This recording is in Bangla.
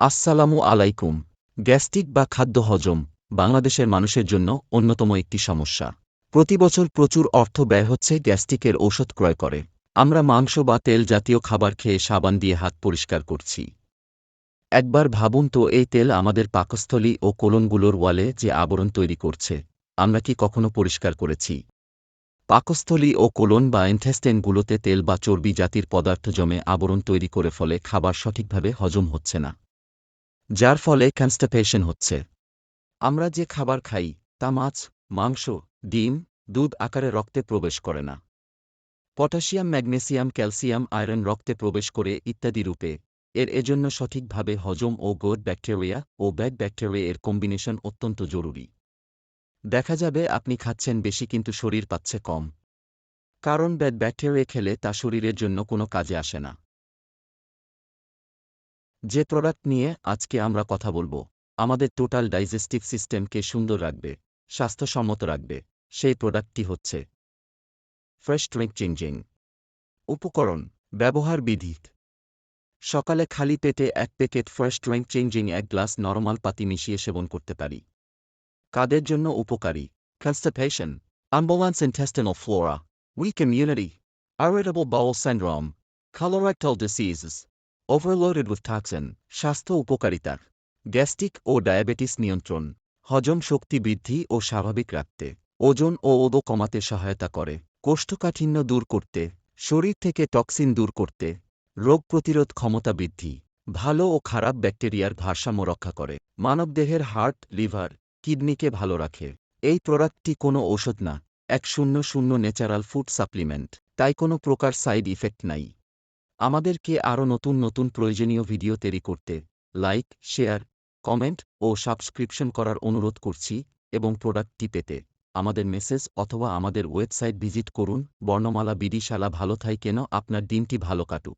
আসসালামু আলাইকুম। গ্যাস্ট্রিক বা খাদ্য হজম বাংলাদেশের মানুষের জন্য অন্যতম একটি সমস্যা। প্রতি বছর প্রচুর অর্থ ব্যয় হচ্ছে গ্যাস্ট্রিকের ঔষধ ক্রয় করে। আমরা মাংস বা তেল জাতীয় খাবার খেয়ে সাবান দিয়ে হাত পরিষ্কার করছি। একবার ভাবুন তো এই তেল আমাদের পাকস্থলী ও কোলনগুলোর ওয়ালে যে আবরণ তৈরি করছে, আমরা কি কখনো পরিষ্কার করেছি? পাকস্থলী ও কোলন বা ইন্টেস্টেনগুলোতে তেল বা চর্বি জাতির পদার্থ জমে আবরণ তৈরি করে ফলে খাবার সঠিকভাবে হজম হচ্ছে না। যার ফলে কনস্টাপেশন হচ্ছে। আমরা যে খাবার খাই, তা মাছ, মাংস, ডিম, দুধ আকারে রক্তে প্রবেশ করে না। পটাশিয়াম, ম্যাগনেসিয়াম, ক্যালসিয়াম, আয়রন রক্তে প্রবেশ করে ইত্যাদি রূপে। এর এজন্য সঠিকভাবে হজম ও গুড ব্যাকটেরিয়া ও ব্যাড ব্যাকটেরিয়া এর কম্বিনেশন অত্যন্ত জরুরি। দেখা যাবে আপনি খাচ্ছেন বেশি কিন্তু শরীর পাচ্ছে কম। কারণ ব্যাড ব্যাকটেরিয়া খেলে তা শরীরের জন্য কোনো কাজে আসে না। যে প্রোডাক্ট নিয়ে আজকে আমরা কথা বলব আমাদের টোটাল ডাইজেস্টিভ সিস্টেমকে সুন্দর রাখবে স্বাস্থ্যসম্মত রাখবে সেই প্রোডাক্টটি হচ্ছে ফ্রেশ ড্রিঙ্ক চেঞ্জিং উপকরণ ব্যবহার বিধি সকালে খালি পেটে এক প্যাকেট ফ্রেশ ড্রিঙ্ক চেঞ্জিং এক গ্লাস নরমাল পাতি মিশিয়ে সেবন করতে পারি। কাদের জন্য উপকারী? Constipation unbalanced intestinal flora, weak immunity, irritable bowel syndrome, colorectal diseases, overloaded with toxin, স্বাস্থ্য উপকারিতার গ্যাস্ট্রিক ও ডায়াবেটিস নিয়ন্ত্রণ হজম শক্তি বৃদ্ধি ও স্বাভাবিক রাখতে ওজন ও ওদো কমাতে সহায়তা করে কোষ্ঠকাঠিন্য দূর করতে শরীর থেকে টক্সিন দূর করতে রোগ প্রতিরোধ ক্ষমতা বৃদ্ধি ভালো ও খারাপ ব্যাকটেরিয়ার ভারসাম্য রক্ষা করে মানবদেহের হার্ট লিভার কিডনিকে ভালো রাখে। এই প্রোডাক্টটি কোনো ঔষধ না এক শূন্য শূন্য ন্যাচারাল ফুড সাপ্লিমেন্ট তাই কোনো প্রকার সাইড ইফেক্ট নাই। আমাদেরকে আরও নতুন নতুন প্রয়োজনীয় ভিডিও তৈরি করতে লাইক, শেয়ার, কমেন্ট ও সাবস্ক্রিপশন করার অনুরোধ করছি এবং প্রোডাক্টটি পেতে। আমাদের মেসেজ অথবা আমাদের ওয়েবসাইট ভিজিট করুন। বর্ণমালা বিডিশালা ভালো থাই কেন? আপনার দিনটি ভালো কাটুক।